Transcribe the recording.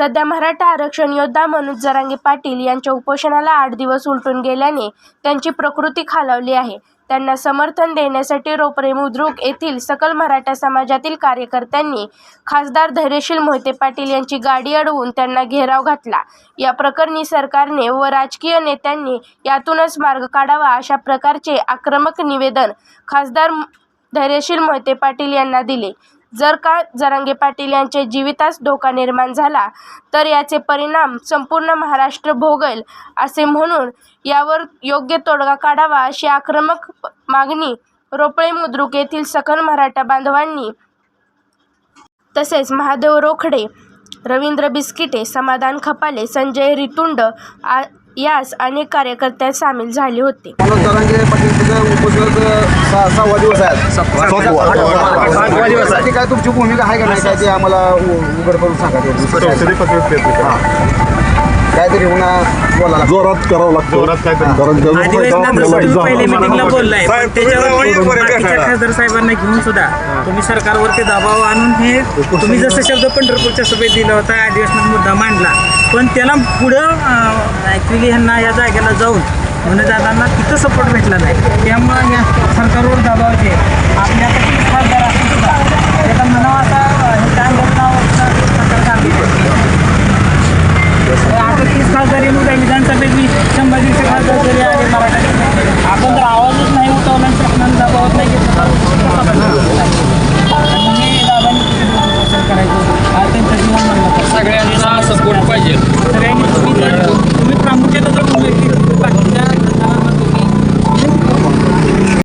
सध्या मराठा आरक्षण योद्धा मनोज जरांगे पाटील यांच्या उपोषणाला आठ दिवस उलटून गेल्याने त्यांची प्रकृती खालावली आहे. त्यांना समर्थन देण्यासाठी रोपरे मुद्रुक येथील सकल मराठा समाजातील कार्यकर्त्यांनी खासदार धैर्यशील मोहिते पाटील यांची गाडी अडवून त्यांना घेराव घातला. या प्रकरणी सरकारने व राजकीय नेत्यांनी यातूनच मार्ग काढावा अशा प्रकारचे आक्रमक निवेदन खासदार धैर्यशील मोहिते पाटील यांना दिले. जर का जरांगे पाटील यांचे जीवितास धोका निर्माण झाला तर याचे परिणाम संपूर्ण महाराष्ट्र भोगेल असे म्हणून यावर योग्य तोडगा काढावा अशी आक्रमक मागणी रोपळे मुद्रुक येथील सकल मराठा बांधवांनी तसेच महादेव रोखडे रवींद्र बिस्किटे समाधान खपाले संजय रितुंड आ यास अनेक कार्यकर्ते सामील झाले होते. सहा सहावा दिवस आहे सातवा दिवस आहे. त्यासाठी काय तुमची भूमिका आहे का नाही काय ते आम्हाला उ- उघड करून सांगा. काहीतरी होणार बोलायला जोरात करावं लागतं जोरात काय करावं? कारण त्याचं अधिवेशनात आपल्याला जसं तुम्ही पहिले जाणवलं. मिटिंगला बोललाय पण साहेब, त्याच्यावर बाकीच्या खासदार साहेबांना घेऊन सुद्धा तुम्ही सरकारवरती दबाव आणून हे तुम्ही जसं शब्द पंढरपूरच्या सभेत दिला होता अधिवेशनात मुद्दा मांडला पण त्याला पुढं ॲक्च्युली ह्यांना या जागेला जाऊन म्हणून दादांना तिथं सपोर्ट भेटला नाही. त्यामुळं या सरकारवर दबावाचे आपल्यासाठी खासदार सुद्धा. त्याचा म्हणावा असा हे काम होत सरकार सांगितलं आता तीस खासदारी मुद्दा विधान